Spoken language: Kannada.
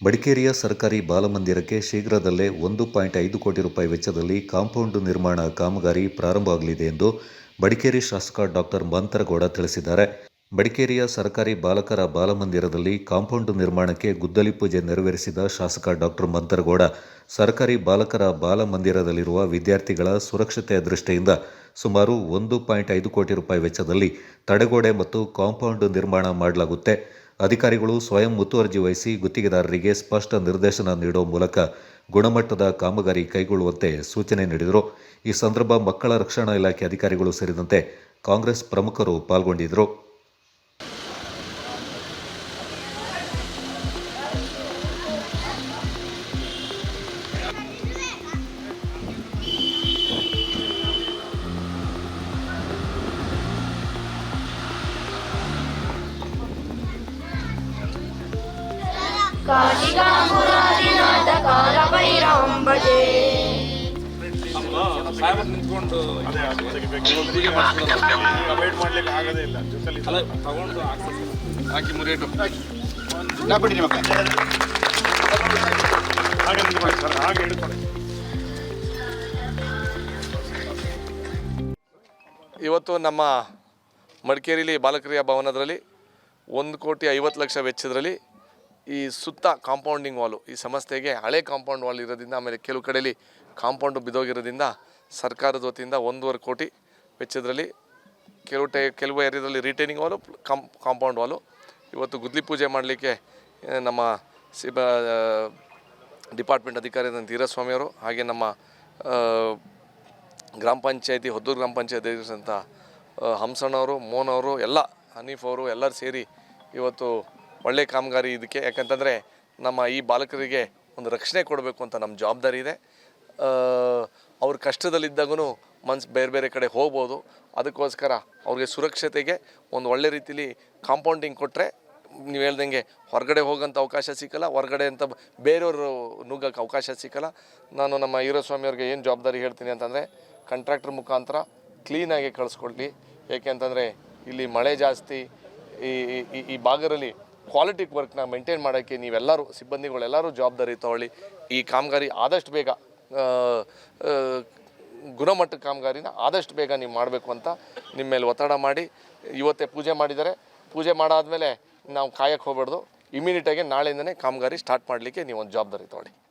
ಮಡಿಕೇರಿಯ ಸರ್ಕಾರಿ ಬಾಲಮಂದಿರಕ್ಕೆ ಶೀಘ್ರದಲ್ಲೇ ಒಂದು ಪಾಯಿಂಟ್ ಐದು ಕೋಟಿ ರೂಪಾಯಿ ವೆಚ್ಚದಲ್ಲಿ ಕಾಂಪೌಂಡ್ ನಿರ್ಮಾಣ ಕಾಮಗಾರಿ ಪ್ರಾರಂಭವಾಗಲಿದೆ ಎಂದು ಮಡಿಕೇರಿ ಶಾಸಕ ಡಾಕ್ಟರ್ ಮಂತರಗೌಡ ತಿಳಿಸಿದ್ದಾರೆ. ಮಡಿಕೇರಿಯ ಸರ್ಕಾರಿ ಬಾಲಕರ ಬಾಲಮಂದಿರದಲ್ಲಿ ಕಾಂಪೌಂಡ್ ನಿರ್ಮಾಣಕ್ಕೆ ಗುದ್ದಲಿ ಪೂಜೆ ನೆರವೇರಿಸಿದ ಶಾಸಕ ಡಾಕ್ಟರ್ ಮಂತರಗೌಡ, ಸರ್ಕಾರಿ ಬಾಲಕರ ಬಾಲಮಂದಿರದಲ್ಲಿರುವ ವಿದ್ಯಾರ್ಥಿಗಳ ಸುರಕ್ಷತೆಯ ದೃಷ್ಟಿಯಿಂದ ಸುಮಾರು ಒಂದು ಪಾಯಿಂಟ್ ಐದು ಕೋಟಿ ರೂಪಾಯಿ ವೆಚ್ಚದಲ್ಲಿ ತಡೆಗೋಡೆ ಮತ್ತು ಕಾಂಪೌಂಡ್ ನಿರ್ಮಾಣ ಮಾಡಲಾಗುತ್ತೆ. ಅಧಿಕಾರಿಗಳು ಸ್ವಯಂ ಮುತುವರ್ಜಿ ವಹಿಸಿ ಗುತ್ತಿಗೆದಾರರಿಗೆ ಸ್ಪಷ್ಟ ನಿರ್ದೇಶನ ನೀಡುವ ಮೂಲಕ ಗುಣಮಟ್ಟದ ಕಾಮಗಾರಿ ಕೈಗೊಳ್ಳುವಂತೆ ಸೂಚನೆ ನೀಡಿದರು. ಈ ಸಂದರ್ಭ ಮಕ್ಕಳ ರಕ್ಷಣಾ ಇಲಾಖೆ ಅಧಿಕಾರಿಗಳು ಸೇರಿದಂತೆ ಕಾಂಗ್ರೆಸ್ ಪ್ರಮುಖರು ಪಾಲ್ಗೊಂಡಿದ್ದರು. ಕಾಲಭೈರಾಂಬಜೆ ನಿಂತ್ಕೊಂಡು ಮಾಡ್ಲಿಕ್ಕೆ ಆಗದೇ ಇಲ್ಲ. ಜೊತೆಲಿ ಅಲ್ಲ ತಗೊಂಡು ಹಾಕಿ ಮುರಿಯಟ್ಟು. ಬಿಡಿ ಮಕ್ಕಳ. ಹಾಗೆ ನಿಂತ್ಕೊಳ್ಳಿ ಸರ್ ಹಾಗೆ ಹಿಡ್ಕೊಳ್ಳಿ ಇವತ್ತು ನಮ್ಮ ಮಡಿಕೇರಿಲಿ ಬಾಲಕರಿಯ ಭವನದಲ್ಲಿ ಒಂದು ಕೋಟಿ ಐವತ್ತು ಲಕ್ಷ ವೆಚ್ಚದಲ್ಲಿ ಈ ಸುತ್ತ ಕಾಂಪೌಂಡಿಂಗ್ ವಾಲು, ಈ ಸಂಸ್ಥೆಗೆ ಹಳೆ ಕಾಂಪೌಂಡ್ ವಾಲ್ ಇರೋದ್ರಿಂದ, ಆಮೇಲೆ ಕೆಲವು ಕಡೆಯಲ್ಲಿ ಕಾಂಪೌಂಡು ಬಿದ್ದೋಗಿರೋದ್ರಿಂದ ಸರ್ಕಾರದ ವತಿಯಿಂದ ಒಂದೂವರೆ ಕೋಟಿ ವೆಚ್ಚದಲ್ಲಿ ಕೆಲವು ಟೈ, ಕೆಲವು ಏರಿಯಾದಲ್ಲಿ ರಿಟೈನಿಂಗ್ ವಾಲು, ಕಾಂ, ಕಾಂಪೌಂಡ್ ವಾಲು. ಇವತ್ತು ಗುದ್ಲಿ ಪೂಜೆ ಮಾಡಲಿಕ್ಕೆ ನಮ್ಮ ಸಿಬ ಡಿಪಾರ್ಟ್ಮೆಂಟ್ ಅಧಿಕಾರಿಯಾದಂಥ ವೀರಸ್ವಾಮಿಯವರು ಹಾಗೆ ನಮ್ಮ ಗ್ರಾಮ ಪಂಚಾಯತಿ, ಹೊದ್ದೂರು ಗ್ರಾಮ ಪಂಚಾಯತಿ ಅಧ್ಯಕ್ಷರಂಥ ಹಂಸಣ್ಣವರು ಮೋಹನವರು ಎಲ್ಲ ಹನೀಫ್ ಅವರು ಎಲ್ಲರೂ ಸೇರಿ ಇವತ್ತು ಒಳ್ಳೆ ಕಾಮಗಾರಿ ಇದಕ್ಕೆ. ಯಾಕಂತಂದರೆ ನಮ್ಮ ಈ ಬಾಲಕರಿಗೆ ಒಂದು ರಕ್ಷಣೆ ಕೊಡಬೇಕು ಅಂತ ನಮ್ಮ ಜವಾಬ್ದಾರಿ ಇದೆ. ಅವ್ರ ಕಷ್ಟದಲ್ಲಿದ್ದಾಗೂ ಮನ್ಸು ಬೇರೆ ಬೇರೆ ಕಡೆ ಹೋಗ್ಬೋದು. ಅದಕ್ಕೋಸ್ಕರ ಅವ್ರಿಗೆ ಸುರಕ್ಷತೆಗೆ ಒಂದು ಒಳ್ಳೆ ರೀತಿಲಿ ಕಾಂಪೌಂಡಿಂಗ್ ಕೊಟ್ಟರೆ ನೀವು ಹೇಳ್ದಂಗೆ ಹೊರಗಡೆ ಹೋಗೋಂಥ ಅವಕಾಶ ಸಿಕ್ಕಲ್ಲ, ಹೊರಗಡೆ ಅಂತ ಬೇರೆಯವರು ನುಗ್ಗಕ್ಕೆ ಅವಕಾಶ ಸಿಕ್ಕಲ್ಲ. ನಾನು ನಮ್ಮ ಈರಸ್ವಾಮಿಯವ್ರಿಗೆ ಏನು ಜವಾಬ್ದಾರಿ ಹೇಳ್ತೀನಿ ಅಂತಂದರೆ ಕಾಂಟ್ರಾಕ್ಟ್ರ್ ಮುಖಾಂತರ ಕ್ಲೀನಾಗಿ ಕಳಿಸ್ಕೊಡ್ಲಿ. ಏಕೆ ಅಂತಂದರೆ ಇಲ್ಲಿ ಮಳೆ ಜಾಸ್ತಿ ಈ- ಈ ಭಾಗದಲ್ಲಿ ಕ್ವಾಲಿಟಿ ವರ್ಕ್ನ ಮೇಂಟೈನ್ ಮಾಡೋಕ್ಕೆ ನೀವೆಲ್ಲರೂ ಸಿಬ್ಬಂದಿಗಳೆಲ್ಲರೂ ಜವಾಬ್ದಾರಿ ತಗೊಳ್ಳಿ. ಈ ಕಾಮಗಾರಿ ಆದಷ್ಟು ಬೇಗ ಆ, ಆ, ಗುಣಮಟ್ಟ ಕಾಮಗಾರಿನ ಆದಷ್ಟು ಬೇಗ ನೀವು ಮಾಡಬೇಕು ಅಂತ ನಿಮ್ಮ ಮೇಲೆ ಒತ್ತಡ ಮಾಡಿ. ಇವತ್ತೇ ಪೂಜೆ ಮಾಡಿದರೆ ಪೂಜೆ ಮಾಡಾದಮೇಲೆ ನಾವು ಕಾಯಕ್ಕೆ ಹೋಗ್ಬಾರ್ದು. ಇಮಿಡಿಯೇಟಾಗಿ ನಾಳೆಯಿಂದನೇ ಕಾಮಗಾರಿ ಸ್ಟಾರ್ಟ್ ಮಾಡಲಿಕ್ಕೆ ನೀವು ಒಂದು ಜವಾಬ್ದಾರಿ ತಗೊಳ್ಳಿ.